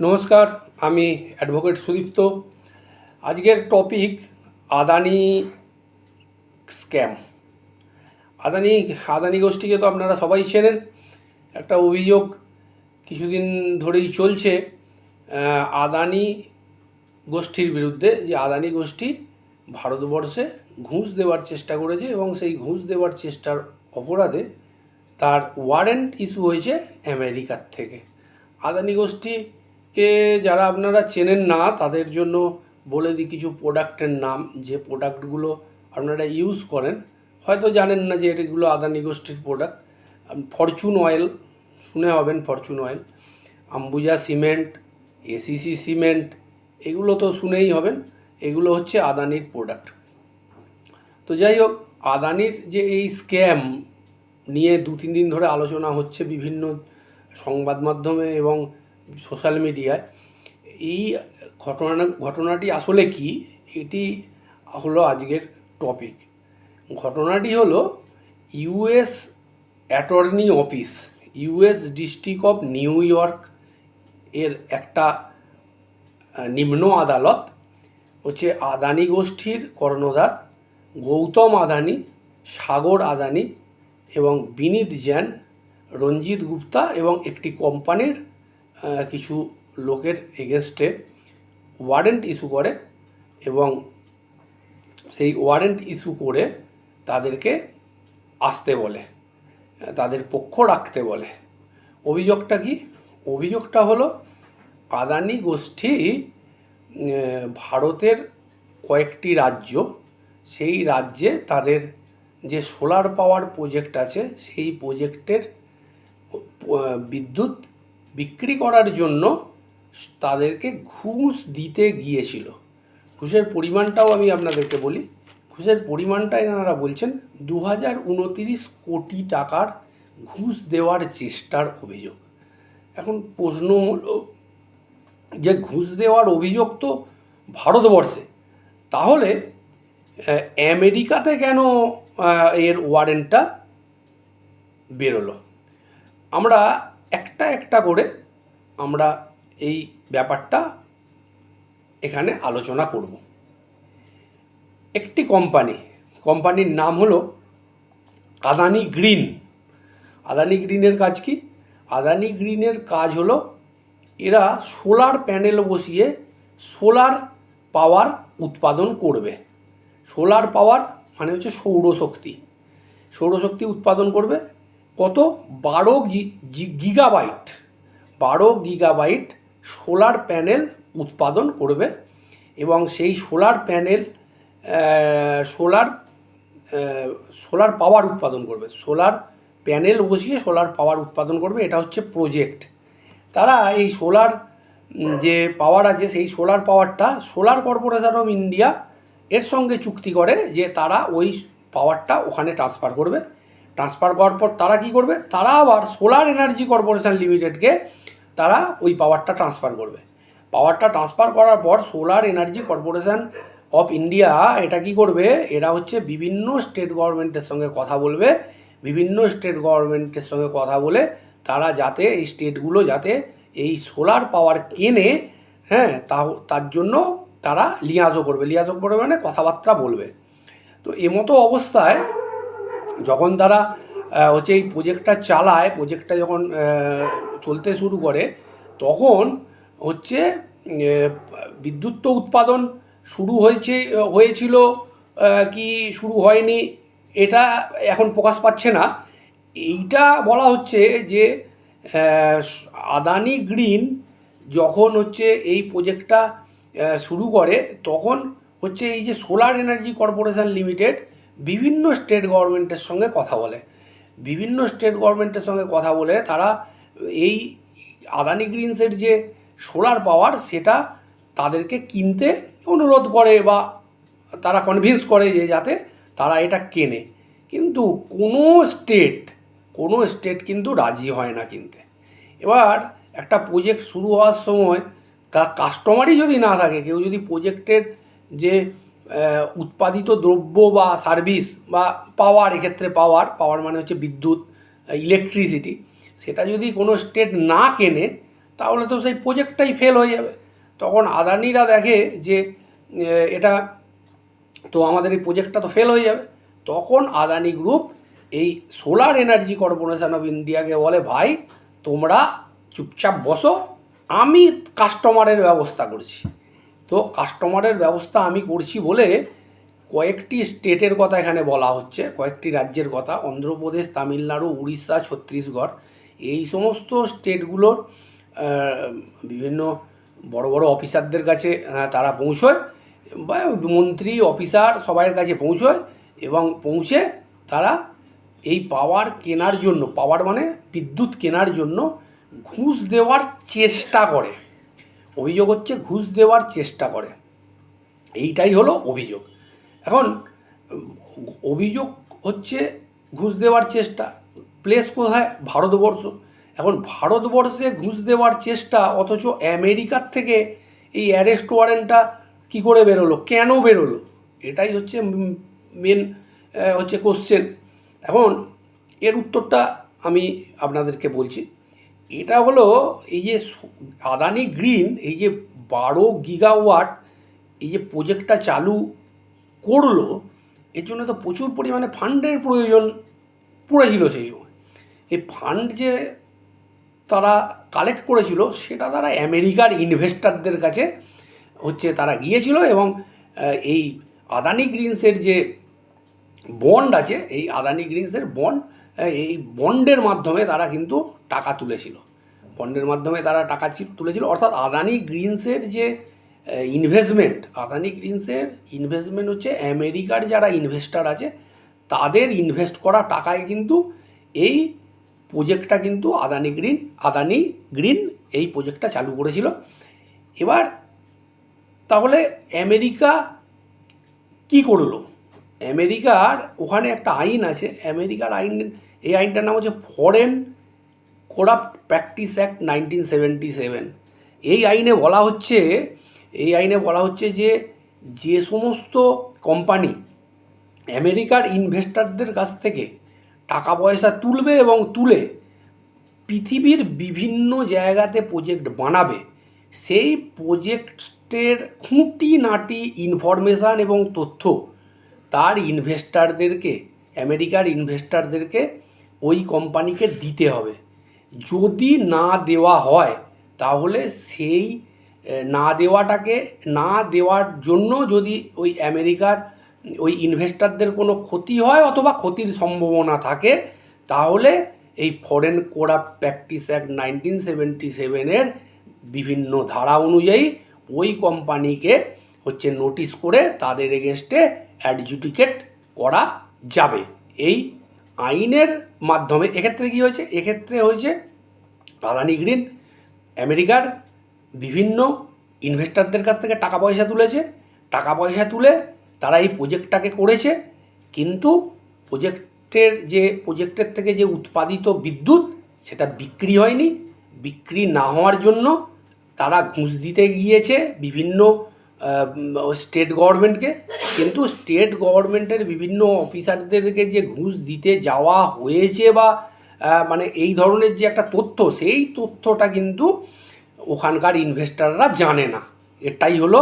নমস্কার, আমি অ্যাডভোকেট সুদীপ্ত। আজকের টপিক আদানি স্ক্যাম আদানি আদানি গোষ্ঠীকে তো আপনারা সবাই চেনেন। একটা অভিযোগ কিছুদিন ধরেই চলছে আদানি গোষ্ঠীর বিরুদ্ধে যে আদানি গোষ্ঠী ভারতবর্ষে ঘুষ দেওয়ার চেষ্টা করেছে এবং সেই ঘুষ দেওয়ার চেষ্টার অপরাধে তার ওয়ারেন্ট ইস্যু হয়েছে আমেরিকার থেকে। আদানি গোষ্ঠীকে যারা আপনারা চেনেন না, তাদের জন্য বলে দিই কিছু প্রোডাক্টের নাম। যে প্রোডাক্টগুলো আপনারা ইউজ করেন, হয়তো জানেন না যে এগুলো আদানি গোষ্ঠীর প্রোডাক্ট। ফরচুন অয়েল, শুনে হবেন Fortune oil. Ambuja cement, ACC cement, এগুলো তো শুনেই হবেন, এগুলো হচ্ছে আদানির প্রোডাক্ট। তো যাই হোক, আদানির যে এই স্ক্যাম নিয়ে দু তিন দিন ধরে আলোচনা হচ্ছে বিভিন্ন সংবাদ মাধ্যমে এবং সোশ্যাল মিডিয়ায়, এই ঘটনা, ঘটনাটি আসলে কি? এটি হলো আজকের টপিক ঘটনাটি হলো US attorney office US district of New York এর একটা নিম্ন আদালত হচ্ছে আদানি গোষ্ঠীর কর্ণধার গৌতম আদানি, সাগর আদানি এবং বিনীত জৈন, রঞ্জিত গুপ্তা এবং একটি কোম্পানির কিছু লোকের এগেনস্টে ওয়ারেন্ট ইস্যু করে এবং সেই ওয়ারেন্ট ইস্যু করে তাদেরকে আসতে বলে, তাদের পক্ষ রাখতে বলে। অভিযোগটা কি? অভিযোগটা হলো, আদানি গোষ্ঠী ভারতের কয়েকটি রাজ্য, সেই রাজ্যে তাদের যে সোলার পাওয়ার প্রজেক্ট আছে, সেই প্রজেক্টের বিদ্যুৎ বিক্রি করার জন্য তাদেরকে ঘুষ দিতে গিয়েছিল। ঘুষের পরিমাণটাও আমি আপনাদেরকে বলি। ঘুষের পরিমাণটা এনারা বলছেন দু হাজার উনতিরিশ কোটি টাকার ঘুষ দেওয়ার চেষ্টার অভিযোগ। এখন প্রশ্ন হলো যে ঘুষ দেওয়ার অভিযোগ তো ভারতবর্ষে। তাহলে আমেরিকাতে কেন এর ওয়ারেন্টটা বেরোলো? আমরা একটা একটা করে আমরা এই ব্যাপারটা এখানে আলোচনা করব। একটি কোম্পানি কোম্পানির নাম হলো আদানি গ্রিন। আদানি গ্রিনের কাজ কি? আদানি গ্রিনের কাজ হলো এরা সোলার প্যানেল বসিয়ে সোলার পাওয়ার উৎপাদন করবে। সোলার পাওয়ার মানে হচ্ছে সৌরশক্তি। সৌরশক্তি উৎপাদন করবে কত? বারো গিগাবাইট। বারো গিগাবাইট সোলার প্যানেল উৎপাদন করবে এবং সেই solar panel solar solar power উৎপাদন করবে। সোলার প্যানেল বসিয়ে সোলার পাওয়ার উৎপাদন করবে, এটা হচ্ছে প্রজেক্ট। তারা এই সোলার যে পাওয়ার আছে, সেই সোলার পাওয়ারটা সোলার কর্পোরেশন অফ ইন্ডিয়া এর সঙ্গে চুক্তি করে যে তারা ওই পাওয়ারটা ওখানে ট্রান্সফার করবে। ট্রান্সফার করার পর তারা কি করবে? তারা আবার সোলার এনার্জি কর্পোরেশন লিমিটেডকে তারা ওই পাওয়ারটা ট্রান্সফার করবে। পাওয়ারটা ট্রান্সফার করার পর solar energy corporation of India এটা কি করবে? এরা হচ্ছে বিভিন্ন স্টেট গভর্নমেন্টের সঙ্গে কথা বলবে। বিভিন্ন স্টেট গভর্নমেন্টের সঙ্গে কথা বলে তারা যাতে এই স্টেটগুলো যাতে এই সোলার পাওয়ার কেনে হ্যাঁ তার জন্য তারা লিয়াজও করবে। লিয়াজও করবে মানে কথাবার্তা বলবে। তো এমতো অবস্থায় যখন তারা হচ্ছে এই প্রোজেক্টটা চালায় প্রজেক্টটা যখন চলতে শুরু করে, তখন হচ্ছে বিদ্যুৎ উৎপাদন শুরু হয়েছে, হয়েছিল কি শুরু হয়নি, এটা এখন প্রকাশ পাচ্ছে না। এইটা বলা হচ্ছে যে আদানি গ্রিন যখন হচ্ছে এই প্রোজেক্টটা শুরু করে, তখন হচ্ছে এই যে সোলার এনার্জি কর্পোরেশন লিমিটেড বিভিন্ন স্টেট গভর্নমেন্টের সঙ্গে কথা বলে। বিভিন্ন স্টেট গভর্নমেন্টের সঙ্গে কথা বলে তারা এই আদানি গ্রিনসের যে সোলার পাওয়ার সেটা তাদেরকে কিনতে অনুরোধ করে বা তারা কনভিন্স করে যে যাতে তারা এটা কেনে। কিন্তু কোনো স্টেট কোনো স্টেট কিন্তু রাজি হয় না কিনতে। এবার একটা প্রজেক্ট শুরু হওয়ার সময় তার কাস্টমারই যদি না থাকে, কেউ যদি প্রজেক্টের যে উৎপাদিত দ্রব্য বা সার্ভিস বা পাওয়ার এক্ষেত্রে পাওয়ার পাওয়ার মানে হচ্ছে বিদ্যুৎ ইলেকট্রিসিটি সেটা যদি কোনো স্টেট না কেনে, তাহলে তো সেই প্রজেক্টটাই ফেল হয়ে যাবে। তখন আদানিরা দেখে যে এটা তো আমাদের এই প্রজেক্টটা তো ফেল হয়ে যাবে। তখন আদানি গ্রুপ এই সোলার এনার্জি কর্পোরেশন অফ ইন্ডিয়াকে বলে, ভাই, তোমরা চুপচাপ বসো, আমি কাস্টমারের ব্যবস্থা করছি। তো কাস্টমারের ব্যবস্থা আমি করছি বলে কয়েকটি স্টেটের কথা এখানে বলা হচ্ছে, কয়েকটি রাজ্যের কথা। অন্ধ্রপ্রদেশ, তামিলনাড়ু, উড়িষ্যা, ছত্তিশগড়। এই সমস্ত স্টেটগুলোর বিভিন্ন বড় বড় অফিসারদের কাছে তারা পৌঁছয় বা মন্ত্রী অফিসার সবাইয়ের কাছে পৌঁছয় এবং পৌঁছে তারা এই পাওয়ার কেনার জন্য পাওয়ার মানে বিদ্যুৎ কেনার জন্য ঘুষ দেওয়ার চেষ্টা করে। অভিযোগ হচ্ছে ঘুষ দেওয়ার চেষ্টা করে। এইটাই হলো অভিযোগ। এখন, অভিযোগ হচ্ছে ঘুষ দেওয়ার চেষ্টা। প্লেস কোথায়? ভারতবর্ষ। এখন ভারতবর্ষে ঘুষ দেওয়ার চেষ্টা, অথচ আমেরিকার থেকে এই অ্যারেস্ট ওয়ারেন্টটা কী করে বেরোলো? কেন বেরোলো? এটাই হচ্ছে মেন হচ্ছে কোশ্চেন এখন, এর উত্তরটা আমি আপনাদেরকে বলছি। এটা হলো এই যে আদানি গ্রিন এই যে বারো গিগাওয়াট এই যে প্রজেক্টটা চালু করল, এর জন্য তো প্রচুর পরিমাণে ফান্ডের প্রয়োজন পড়েছিল সেই সময়। এই ফান্ড যে তারা কালেক্ট করেছিল, সেটা তারা আমেরিকার ইনভেস্টারদের কাছে হচ্ছে তারা গিয়েছিল এবং এই আদানি গ্রিনসের যে বন্ড আছে, এই আদানি গ্রিনসের বন্ড এই বন্ডের মাধ্যমে তারা কিন্তু টাকা তুলেছিল। বন্ডের মাধ্যমে তারা টাকা তুলেছিল। অর্থাৎ আদানি গ্রিনসের যে ইনভেস্টমেন্ট আদানি গ্রিনসের ইনভেস্টমেন্ট হচ্ছে আমেরিকার যারা ইনভেস্টার আছে, তাদের ইনভেস্ট করা টাকায় কিন্তু এই প্রজেক্টটা কিন্তু আদানি গ্রিন আদানি গ্রিন এই প্রজেক্টটা চালু করেছিল। এবার তাহলে আমেরিকা কি করল? আমেরিকার ওখানে একটা আইন আছে, আমেরিকার আইন, এই আইনটার নাম হচ্ছে foreign corrupt practice act nineteen seventy seven এই আইনে বলা হচ্ছে, এই আইনে বলা হচ্ছে যে যে সমস্ত কোম্পানি আমেরিকার ইনভেস্টারদের কাছ থেকে টাকা পয়সা তুলবে এবং তুলে পৃথিবীর বিভিন্ন জায়গাতে প্রজেক্ট বানাবে, সেই প্রজেক্টের খুঁটিনাটি ইনফরমেশান এবং তথ্য তার ইনভেস্টারদেরকে আমেরিকার ইনভেস্টারদেরকে ওই কোম্পানিকে দিতে হবে। যদি না দেওয়া হয়, তাহলে সেই না দেওয়াটাকে, না দেওয়ার জন্য যদি ওই আমেরিকার, ওই ইনভেস্টারদের কোনো ক্ষতি হয় অথবা ক্ষতির সম্ভাবনা থাকে, তাহলে এই foreign code practice act nineteen seventy সেভেনের বিভিন্ন ধারা অনুযায়ী ওই কোম্পানিকে হচ্ছে নোটিশ করে তাদের এগেনস্টে অ্যাডজুডিকেট করা যাবে। এই আইনের মাধ্যমে, এক্ষেত্রে কী হয়েছে? এক্ষেত্রে হয়েছে আদানি গ্রিন, আমেরিকার বিভিন্ন ইনভেস্টারদের কাছ থেকে টাকা পয়সা তুলেছে। টাকা পয়সা তুলে তারা এই প্রজেক্টটাকে করেছে। কিন্তু প্রজেক্টের যে প্রজেক্টের থেকে যে উৎপাদিত বিদ্যুৎ, সেটা বিক্রি হয়নি। বিক্রি না হওয়ার জন্য তারা ঘুষ দিতে গিয়েছে। বিভিন্ন স্টেট গভর্নমেন্টকে কিন্তু স্টেট গভর্নমেন্টের বিভিন্ন অফিসারদেরকে যে ঘুষ দিতে যাওয়া হয়েছে বা মানে এই ধরনের যে একটা তথ্য, সেই তথ্যটা কিন্তু ওখানকার ইনভেস্টাররা জানে না। এটাই হলো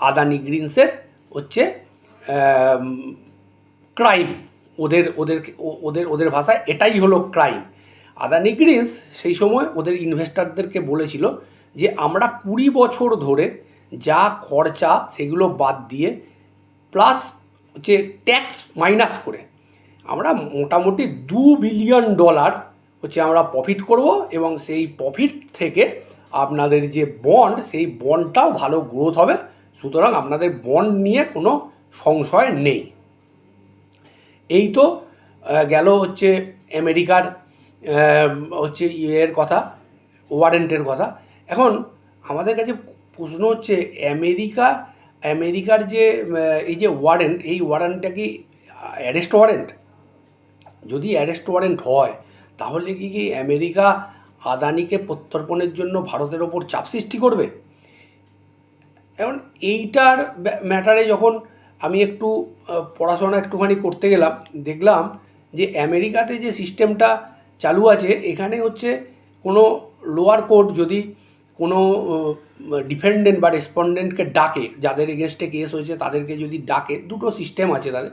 আদানি গ্রিনসের হচ্ছে ক্রাইম ওদের ওদের ওদের ওদের ভাষায় এটাই হলো ক্রাইম আদানি গ্রিনস সেই সময় ওদের ইনভেস্টারদেরকে বলেছিল যে, আমরা কুড়ি বছর ধরে যা খরচা সেগুলো বাদ দিয়ে প্লাস হচ্ছে ট্যাক্স মাইনাস করে। আমরা মোটামুটি দু বিলিয়ন ডলার হচ্ছে আমরা প্রফিট করব এবং সেই প্রফিট থেকে আপনাদের যে বন্ড সেই বন্ডটাও ভালো গ্রোথ হবে। সুতরাং আপনাদের বন্ড নিয়ে কোনো সংশয় নেই। এই তো গেল হচ্ছে আমেরিকার হচ্ছে ইয়ের কথা ওয়ারেন্টের কথা। এখন আমাদের কাছে প্রশ্ন হচ্ছে, আমেরিকা, আমেরিকার যে এই যে ওয়ারেন্ট এই ওয়ারেন্টটা কি অ্যারেস্ট ওয়ারেন্ট যদি অ্যারেস্ট ওয়ারেন্ট হয়, তাহলে কি কি আমেরিকা আদানিকে প্রত্যর্পণের জন্য ভারতের ওপর চাপ সৃষ্টি করবে? এখন এইটার ম্যাটারে যখন আমি একটু পড়াশোনা একটুখানি করতে গেলাম, দেখলাম যে আমেরিকাতে যে সিস্টেমটা চালু আছে, এখানে হচ্ছে কোনো লোয়ার কোর্ট যদি কোনো ডিফেন্ডেন্ট বা রেসপন্ডেন্টকে ডাকে, যাদের এগেনস্টে কেস হয়েছে তাদেরকে যদি ডাকে, দুটো সিস্টেম আছে তাদের।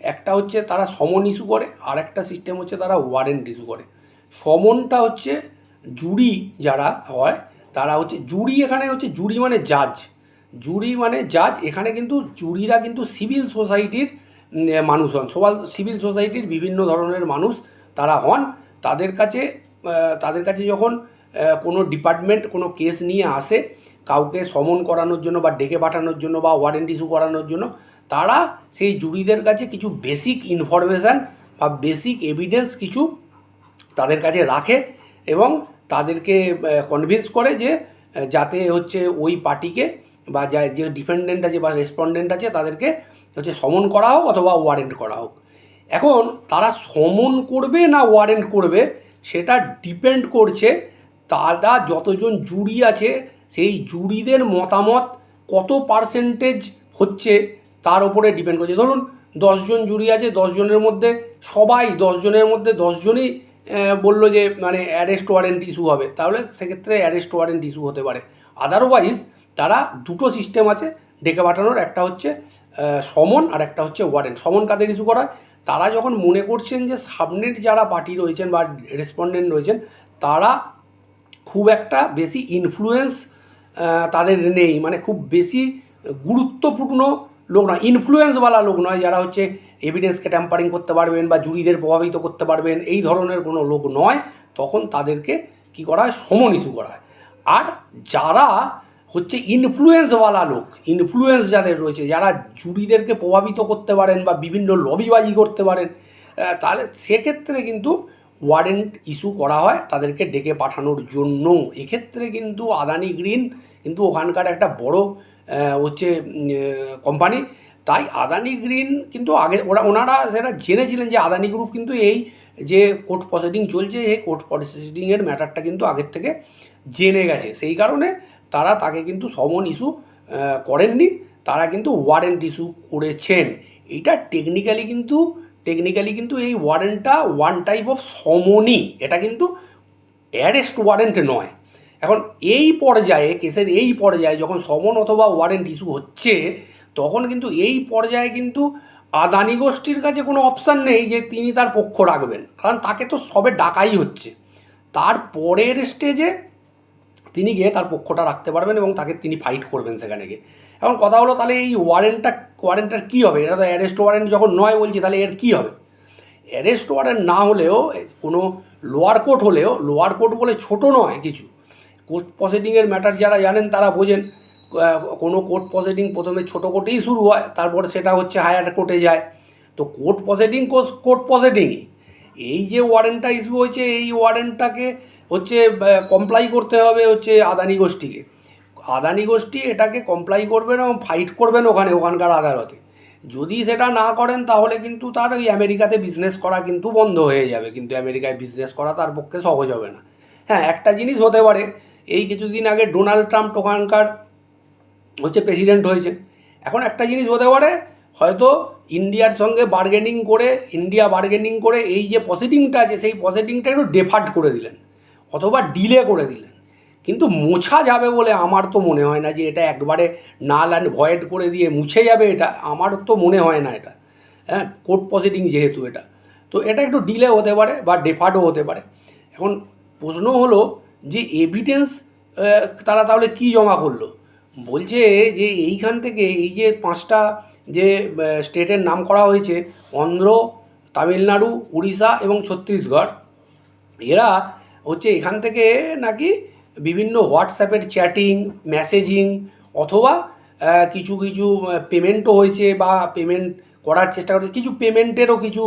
একটা হচ্ছে তারা সমন ইস্যু করে, আর একটা সিস্টেম হচ্ছে তারা ওয়ারেন্ট ইস্যু করে। সমনটা হচ্ছে জুরি যারা হয়, তারা হচ্ছে, জুরি এখানে হচ্ছে জুরি মানে জাজ। জুরি মানে জাজ, এখানে কিন্তু জুরিরা কিন্তু সিভিল সোসাইটির মানুষ হন। সবাল, সিভিল সোসাইটির বিভিন্ন ধরনের মানুষ তারা হন। তাদের কাছে তাদের কাছে যখন কোনো ডিপার্টমেন্ট কোনো কেস নিয়ে আসে, কাউকে সমন করানোর জন্য বা ডেকে পাঠানোর জন্য বা ওয়ারেন্ট ইস্যু করানোর জন্য, তারা সেই জুরিদের কাছে কিছু বেসিক ইনফরমেশান বা বেসিক এভিডেন্স কিছু তাদের কাছে রাখে এবং তাদেরকে কনভিন্স করে যে যাতে হচ্ছে ওই পার্টিকে বা যা, যে ডিফেন্ডেন্ট আছে বা রেসপন্ডেন্ট আছে তাদেরকে হচ্ছে সমন করা হোক অথবা ওয়ারেন্ট করা হোক। এখন তারা সমন করবে না ওয়ারেন্ট করবে, সেটা ডিপেন্ড করছে তারা যতজন জুরি আছে, সেই জুরিদের মতামত কত পার্সেন্টেজ হচ্ছে তার উপরে ডিপেন্ড করছে। ধরুন, দশজন জুরি আছে, দশজনের মধ্যে, সবাই দশজনের মধ্যে দশজনই বলল যে মানে অ্যারেস্ট ওয়ারেন্ট ইস্যু হবে। তাহলে সেক্ষেত্রে অ্যারেস্ট ওয়ারেন্ট ইস্যু হতে পারে। আদারওয়াইজ তারা দুটো সিস্টেম আছে, ডেকে পাঠানোর। একটা হচ্ছে সমন আর একটা হচ্ছে ওয়ারেন্ট সমন কাদের ইস্যু করা? তারা যখন মনে করছেন যে সামনের যারা পার্টি রয়েছেন বা রেসপন্ডেন্ট রয়েছেন, তারা খুব একটা বেশি ইনফ্লুয়েন্স তাদের নেই। মানে খুব বেশি গুরুত্বপূর্ণ লোক নয়। ইনফ্লুয়েন্সওয়ালা লোক নয় যারা হচ্ছে এভিডেন্সকে ট্যাম্পারিং করতে পারবেন বা জুরিদের প্রভাবিত করতে পারবেন। এই ধরনের কোনো লোক নয়। তখন তাদেরকে কি করা হয়? সমন ইস্যু করা হয়। আর যারা হচ্ছে ইনফ্লুয়েন্সওয়ালা লোক ইনফ্লুয়েন্স যাদের রয়েছে, যারা জুরিদেরকে প্রভাবিত করতে পারেন বা বিভিন্ন লবিবাজি করতে পারেন তাহলে সেক্ষেত্রে কিন্তু ওয়ারেন্ট ইস্যু করা হয় তাদেরকে ডেকে পাঠানোর জন্য। এক্ষেত্রে কিন্তু আদানি গ্রিন কিন্তু ওখানকার একটা বড় হচ্ছে কোম্পানি। তাই আদানি গ্রিন কিন্তু আগে ওরা, ওনারা সেটা জেনেছিলেন যে আদানি গ্রুপ কিন্তু এই যে কোর্ট প্রসিডিং চলছে, এই কোর্ট প্রসিডিংয়ের ম্যাটারটা কিন্তু আগের থেকে জেনে গেছে। সেই কারণে তারা তাকে কিন্তু সমন ইস্যু করেননি। তারা কিন্তু ওয়ারেন্ট ইস্যু করেছেন। এটা টেকনিক্যালি কিন্তু টেকনিক্যালি কিন্তু এই ওয়ারেন্টটা ওয়ান টাইপ অফ সমনই এটা কিন্তু অ্যারেস্ট ওয়ারেন্ট নয়। এখন এই পর্যায়ে, কেসের এই পর্যায়ে যখন সমন অথবা ওয়ারেন্ট ইস্যু হচ্ছে, তখন কিন্তু এই পর্যায়ে কিন্তু আদানি গোষ্ঠীর কাছে কোনো অপশান নেই যে তিনি তার পক্ষ রাখবেন। কারণ তাকে তো সবে ডাকাই হচ্ছে। তার পরের স্টেজে তিনি গিয়ে তার পক্ষটা রাখতে পারবেন এবং তাকে তিনি ফাইট করবেন সেখানে গিয়ে। এখন কথা হলো তাহলে এই ওয়ারেন্টটা ওয়ারেন্টটার কী হবে? এটা তো অ্যারেস্ট ওয়ারেন্ট যখন নয় বলছি, তাহলে এর কী হবে? অ্যারেস্ট ওয়ারেন্ট না হলেও কোনো লোয়ার কোর্ট হলেও লোয়ার কোর্ট বলে ছোট নয় কিছু। কোর্ট প্রসিডিংয়ের ম্যাটার যারা জানেন তারা বোঝেন। কোনো কোর্ট প্রসিডিং প্রথমে ছোটো কোর্টেই শুরু হয়, তারপরে সেটা হচ্ছে হায়ার কোর্টে যায়। তো কোর্ট প্রসিডিং কোর্ট প্রসিডিংই এই যে ওয়ারেন্টটা ইস্যু হয়েছে, এই ওয়ারেন্টটাকে হচ্ছে কমপ্লাই করতে হবে হচ্ছে আদানি গোষ্ঠীকে। আদানি গোষ্ঠী এটাকে কমপ্লাই করবেন এবং ফাইট করবেন ওখানে, ওখানকার আদালতে। যদি সেটা না করেন, তাহলে কিন্তু তার ওই আমেরিকাতে বিজনেস করা কিন্তু বন্ধ হয়ে যাবে। কিন্তু আমেরিকায় বিজনেস করা তার পক্ষে সহজ হবে না। হ্যাঁ একটা জিনিস হতে পারে, এই কিছুদিন আগে ডোনাল্ড ট্রাম্প ওখানকার হচ্ছে প্রেসিডেন্ট হয়েছে। এখন একটা জিনিস হতে পারে, হয়তো ইন্ডিয়ার সঙ্গে বার্গেনিং করে, ইন্ডিয়া বার্গেনিং করে এই যে প্রসিডিংটা আছে, সেই প্রসিডিংটা একটু ডেফার্ট করে দিলেন, অথবা ডিলে করে দিলেন। কিন্তু মোছা যাবে বলে আমার তো মনে হয় না যে এটা একবারে নাল অ্যান্ড ভয়েড করে দিয়ে মুছে যাবে এটা, আমার তো মনে হয় না এটা। হ্যাঁ কোর্ট প্রসিডিং যেহেতু এটা। তো এটা একটু ডিলে হতে পারে বা ডেফার্টও হতে পারে। এখন প্রশ্ন হলো যে এভিডেন্স তারা তাহলে কি জমা করল? বলছে যে এইখান থেকে এই যে পাঁচটা যে স্টেটের নাম করা হয়েছে, অন্ধ্র, তামিলনাড়ু, উড়িষ্যা এবং ছত্তিশগড়, এরা হচ্ছে এখান থেকে নাকি বিভিন্ন হোয়াটসঅ্যাপের চ্যাটিং, মেসেজিং অথবা কিছু কিছু পেমেন্টও হয়েছে বা পেমেন্ট করার চেষ্টা করছে। কিছু পেমেন্টেরও কিছু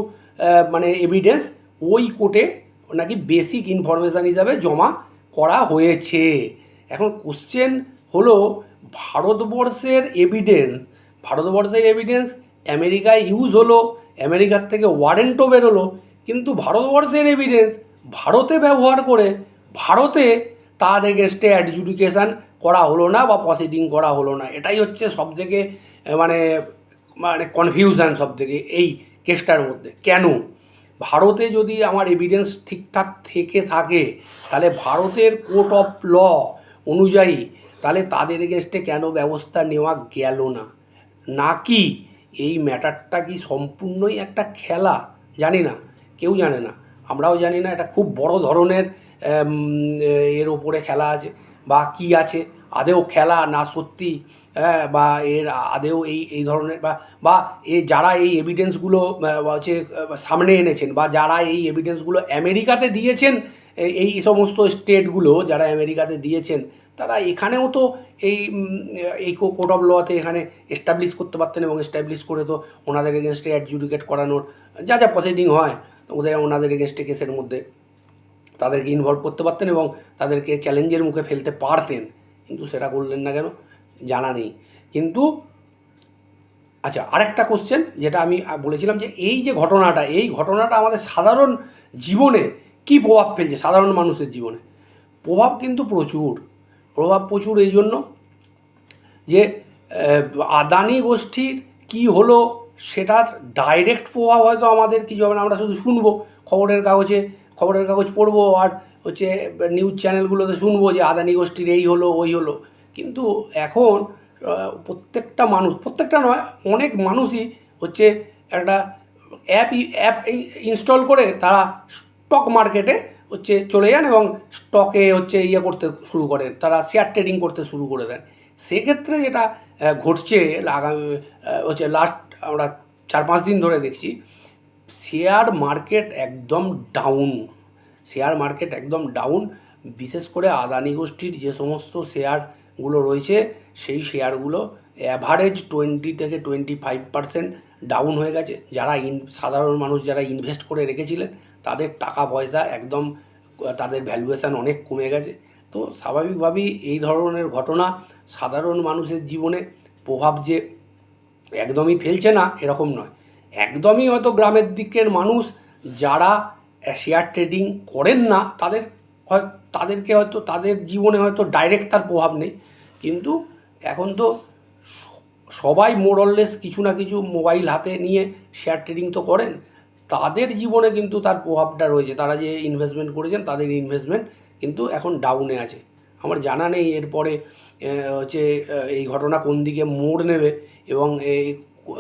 মানে এভিডেন্স ওই কোর্টে নাকি বেসিক ইনফরমেশান হিসাবে জমা করা হয়েছে। এখন কোশ্চেন হলো, ভারতবর্ষের এভিডেন্স ভারতবর্ষের এভিডেন্স আমেরিকায় ইউজ হলো, আমেরিকার থেকে ওয়ারেন্টও বেরোলো, কিন্তু ভারতবর্ষের এভিডেন্স ভারতে ব্যবহার করে, ভারতে তার এগেনস্টে অ্যাডজুডিকেশান করা হলো না বা প্রসিডিং করা হলো না। এটাই হচ্ছে সবথেকে আহ, মানে মানে কনফিউশন সব থেকে এই কেসটার মধ্যে। কেন? ভারতে যদি আমার এভিডেন্স ঠিকঠাক থেকে থাকে তাহলে ভারতের কোর্ট অফ ল অনুযায়ী তাহলে তাদের এগেনস্টে কেন ব্যবস্থা নেওয়া গেল না? নাকি এই ম্যাটারটা কি সম্পূর্ণই একটা খেলা? জানি না। কেউ জানে না। আমরাও জানি না। এটা খুব বড় ধরনের এর ওপরে খেলা আছে বা কি আছে আদেও খেলা না সত্যি হ্যাঁ, বা এর আদেও এই এই ধরনের বা বা এ যারা এই এভিডেন্সগুলো হচ্ছে সামনে এনেছেন বা যারা এই এভিডেন্সগুলো আমেরিকাতে দিয়েছেন এই- সমস্ত স্টেটগুলো যারা আমেরিকাতে দিয়েছেন তারা এখানেও তো এই এই কোর্ট অফ লতে এখানে এস্টাবলিশ করতে পারতেন এবং এস্টাবলিশ করে তো ওনাদের এগেনস্টে অ্যাডজুডিকেট করানোর যা যা প্রসিডিং হয় ওদের ওনাদের এগেনস্টে কেসের মধ্যে। তাদেরকে ইনভলভ করতে পারতেন এবং তাদেরকে চ্যালেঞ্জের মুখে ফেলতে পারতেন। কিন্তু সেটা করলেন না কেন? জানা নেই। কিন্তু আচ্ছা আরেকটা কোশ্চেন যেটা আমি বলেছিলাম যে এই যে ঘটনাটা, এই ঘটনাটা আমাদের সাধারণ জীবনে কী প্রভাব ফেলছে? সাধারণ মানুষের জীবনে। প্রভাব কিন্তু প্রচুর। প্রভাব প্রচুর এই জন্য যে আদানি গোষ্ঠীর কি হলো, সেটার ডাইরেক্ট প্রভাব হয়তো আমাদের কিছু হবে না, আমরা শুধু শুনব। খবরের কাগজে খবরের কাগজ পড়ব আর হচ্ছে নিউজ চ্যানেলগুলোতে শুনব যে আদানি গোষ্ঠীর এই হলো, ওই হলো। কিন্তু এখন প্রত্যেকটা মানুষ, প্রত্যেকটা নয়, অনেক মানুষই হচ্ছে একটা অ্যাপ অ্যাপ ইনস্টল করে তারা স্টক মার্কেটে হচ্ছে চলে যান এবং স্টকে হচ্ছে ইয়ে করতে শুরু করেন, তারা শেয়ার ট্রেডিং করতে শুরু করে দেন। সেক্ষেত্রে যেটা ঘটছে, আগামী হচ্ছে লাস্ট আমরা চার পাঁচ দিন ধরে দেখছি শেয়ার মার্কেট একদম ডাউন শেয়ার মার্কেট একদম ডাউন বিশেষ করে আদানি গোষ্ঠীর যে সমস্ত শেয়ারগুলো রয়েছে, সেই শেয়ারগুলো অ্যাভারেজ টোয়েন্টি থেকে টোয়েন্টি ফাইভ পার্সেন্ট ডাউন হয়ে গেছে। যারা ইন, সাধারণ মানুষ যারা ইনভেস্ট করে রেখেছিলেন, তাদের টাকা পয়সা একদম, তাদের ভ্যালুয়েশান অনেক কমে গেছে। তো স্বাভাবিকভাবেই এই ধরনের ঘটনা সাধারণ মানুষের জীবনে প্রভাব যে একদমই ফেলছে না, এরকম নয়। একদমই হয়তো গ্রামের দিকের মানুষ যারা শেয়ার ট্রেডিং করেন না, তাদের হয়, তাদেরকে হয়তো, তাদের জীবনে হয়তো ডাইরেক্ট তার প্রভাব নেই। কিন্তু এখন তো সবাই মোরললেস কিছু না কিছু মোবাইল হাতে নিয়ে শেয়ার ট্রেডিং তো করেন। তাদের জীবনে কিন্তু তার প্রভাবটা রয়েছে। তারা যে ইনভেস্টমেন্ট করেছেন, তাদের ইনভেস্টমেন্ট কিন্তু এখন ডাউনে আছে। আমার জানা নেই এরপরে হচ্ছে এই ঘটনা কোন দিকে মোড় নেবে এবং এই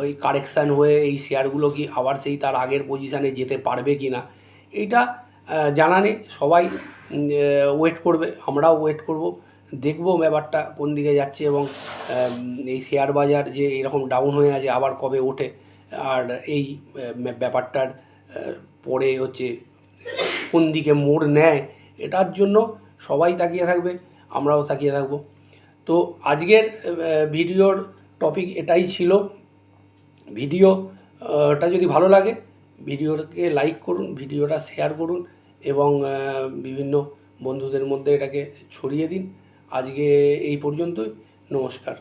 এই কারেকশান হয়ে এই শেয়ারগুলো কি আবার সেই তার আগের পজিশানে যেতে পারবে কি না, এইটা জানা নেই, সবাই ওয়েট করবে, আমরাও ওয়েট করব, দেখব ব্যাপারটা কোন দিকে যাচ্ছে এবং এই শেয়ার বাজার যে এরকম ডাউন হয়ে আছে আবার কবে ওঠে, আর এই ব্যাপারটার পরে হচ্ছে কোন দিকে মোড় নেয়, এটার জন্য সবাই তাকিয়ে থাকবে, আমরাও তাকিয়ে থাকব। তো আজকের ভিডিওর টপিক এটাই ছিল। ভিডিওটা যদি ভালো লাগে, ভিডিওকে লাইক করুন, ভিডিওটা শেয়ার করুন এবং বিভিন্ন বন্ধুদের মধ্যে এটাকে ছড়িয়ে দিন। আজকে এই পর্যন্তই, নমস্কার।